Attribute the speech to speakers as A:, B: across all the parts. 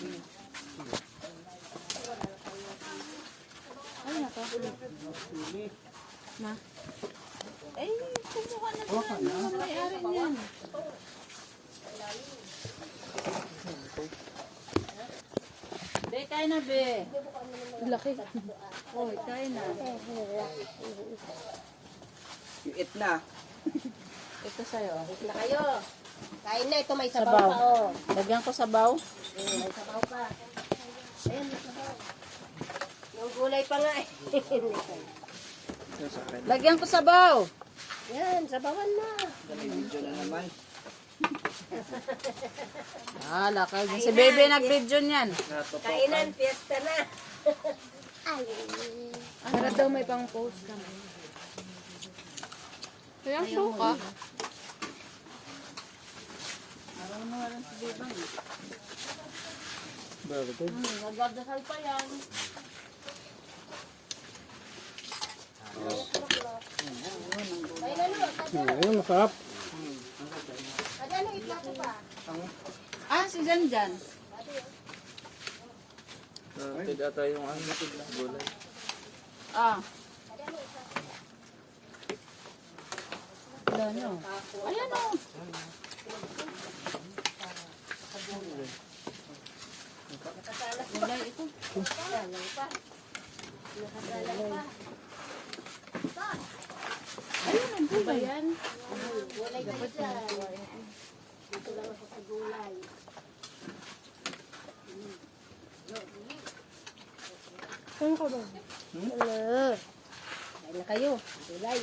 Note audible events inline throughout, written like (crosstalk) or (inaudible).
A: Ay, naka. Ma. Ay, kumuha na sila mga may-ari niyan. Be, kaya na, be. Laki. Oy, kaya na.
B: Yung it na.
A: Ito sa'yo.
C: Na kayo. Kain na, ito may sabaw,
A: Sabaw.
C: pa, oh.
A: Lagyan ko sabaw.
C: May sabaw pa. Ayan, may sabaw. Yung gulay pa nga eh.
A: Lagyan ko sabaw.
C: Yan, sabawan na.
B: Video na naman.
A: Ah, lakay. Si Bebe nag-video niyan.
C: Kainan, fiesta na.
A: Para daw may pang post naman. Kaya suka. Lang si Bebang. Hmm, nagdadasal pa yan.
D: Ayun, masarap.
A: Ah, si Janjan.
B: Ito ata yung ano natin lang gulay.
A: Ah. Wala nyo. Ayan o. Gulay ito. Ayun, ang gulay. yan.
C: Gulay kayo dyan. Dito lang ako sa gulay. Saan ka ba? Hello. Kain na kayo. Gulay.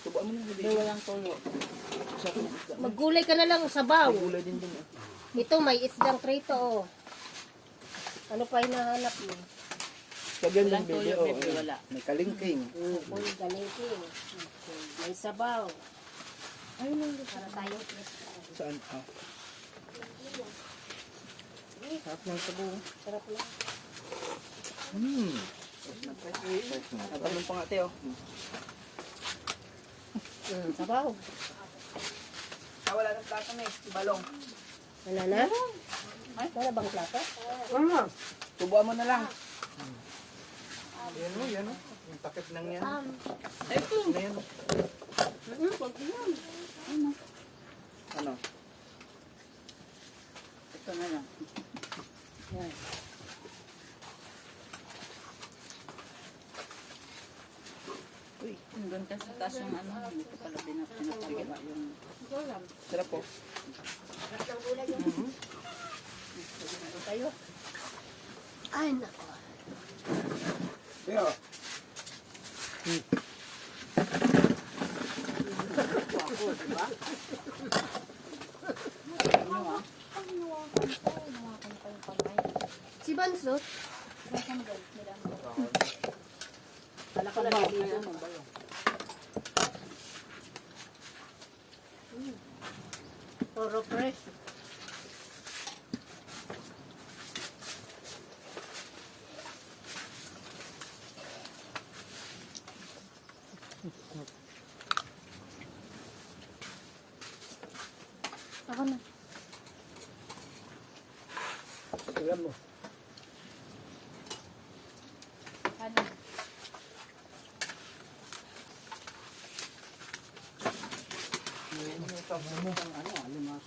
B: Subuan mo na.
A: May walang tulo.
C: Maggulay ka na lang, sabaw.
B: Gulay din din. ah.
C: Ito, may isdang trito, oh. Ano pa hinahanap mo?
B: Lagyan
A: Walang
B: din
A: tulo,
B: bebe.
A: Bebe,
B: Oh,
A: wala.
B: May kalingking.
C: Mm, Uy, galing May sabaw. Ay, Para tayo.
B: Saan? Ah. Sarap ng sabaw.
C: Sarap na.
B: Hmm. Natalong pa nga ate oh.
C: Mm, sabaw.
B: Ah, wala ng plato na eh. Balong.
C: Wala na? Wala bang plato?
B: Ano? Subuan mo na lang. Yan o, yan o. Yung takip ng yan.
A: Ito.
B: Ano yan?
A: Mm, pag yan. Ano?
B: Ano?
A: Ito na lang. Yan. Uy, doon ka sa taas yung ano, pala pinap- pinapagawa yung...
B: Sarap po.
C: Ay, nako.
B: Pero,
A: Ako, di ba?
C: Si Bansot.
A: Kala ko lang dito.
C: Puro fresh. Ako na.
B: alam mo.
A: Ano?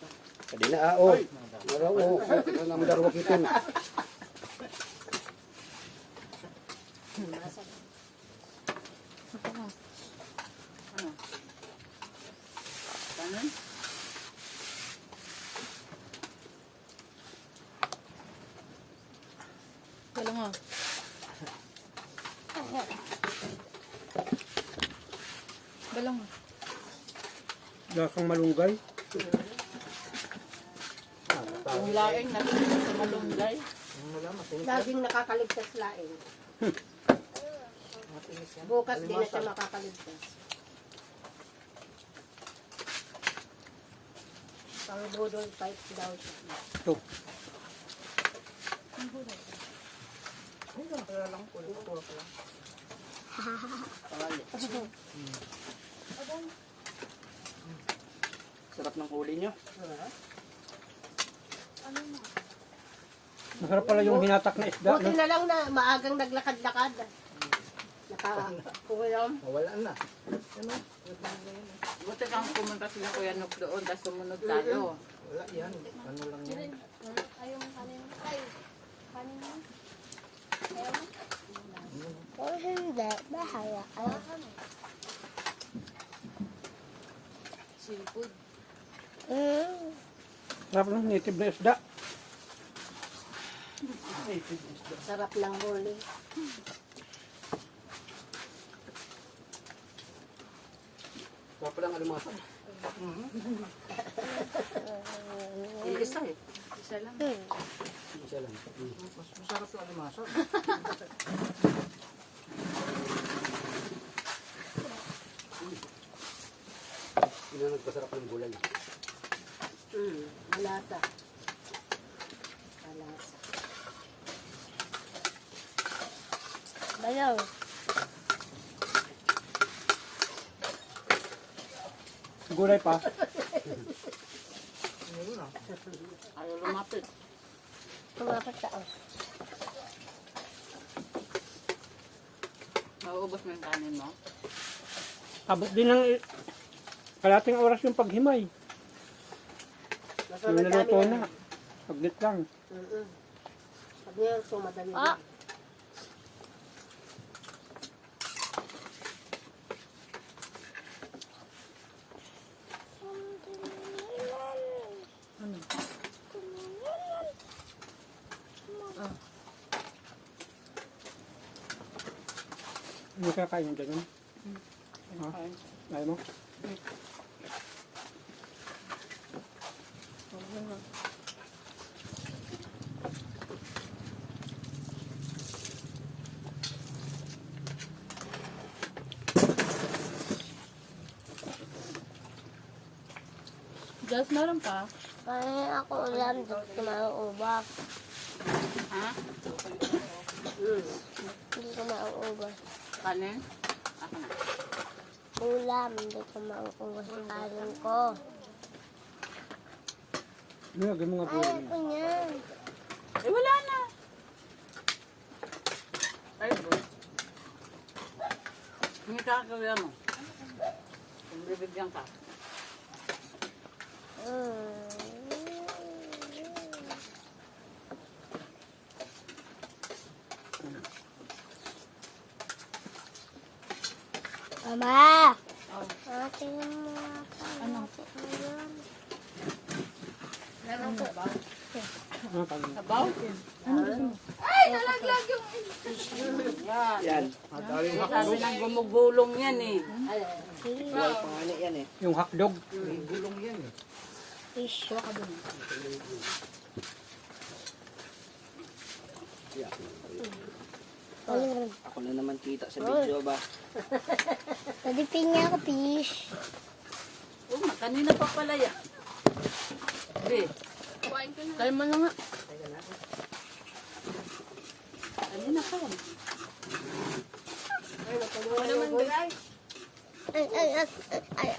D: Kadila, ah, oh. Wala, oh. Wala naman darwa kitin.
A: Ano? Ganun? Wala nga. Balong.
D: Wala kang malunggay.
A: Yung laing natin sa malunggay.
C: Laging nakakaligtas laing. Bukas din na siya makakaligtas. Pang budol fight daw siya.
D: Ito.
B: Kaya lang (laughs) po. Puro ka lang.
A: Pawali.
B: Sarap ng huli nyo.
E: Masarap pala yung hinatak na isda.
F: Buti
E: No?
F: na lang na maagang naglakad-lakad. Naka-ulam.
D: Wala na.
A: Buti kang pumunta sila Kuya Nuk doon, tapos sumunod tayo.
D: Wala yan. Ano lang yan.
F: Oh, hindi. Bahala ka.
A: Seafood.
F: Mm.
E: Sarap ng native na isda.
F: Sarap lang huli.
D: Sarap lang alimasan.
A: Eh, isa eh. Isa lang.
D: Isa lang.
B: Mas masarap yung alimasag.
D: Yun ang nagpasarap ng gulay.
F: Mm. Malasa. Malasa. Bayaw.
E: Gulay pa.
A: Ayaw lumapit.
F: Tumapat ka. oh.
A: Mauubos mo yung kanin mo.
E: Abot din ng kalating oras yung paghimay. Naluto
F: namin.
E: na. Paglit lang.
F: Mm-mm. Sabi niya, sumadali
A: Ah!
E: Hindi ka kain dyan. Ha? Ayaw mo?
A: Just meron pa.
F: Kaya ako ulam, dito mauubak.
A: Ha?
F: Mm. Hindi ko mauubos.
A: Kanin? Ako na.
F: Ulam, hindi ko mauubos ang kanin ko.
E: Mo nga po.
F: Ayaw ko niyan.
A: Eh, wala na. Ay, bro. Hindi kakawin mo. Kung bibigyan ka.
F: Mama! Ate mo Ano?
E: Ah, kain.
A: Sabaw? Yan.
B: Yan.
A: Sabi ng gumugulong yan eh.
B: Buhay pangani yan eh.
E: Yung hotdog.
B: May gulong yan eh.
F: Fish. Ano?
B: Ako na naman kita sa video ba?
F: Nadipin niya ako, fish.
A: Oh, kanina pa pala yan. Be. Kaya mo na nga. Kanina pa yan.
F: Ay, ay, ay, ay, ay,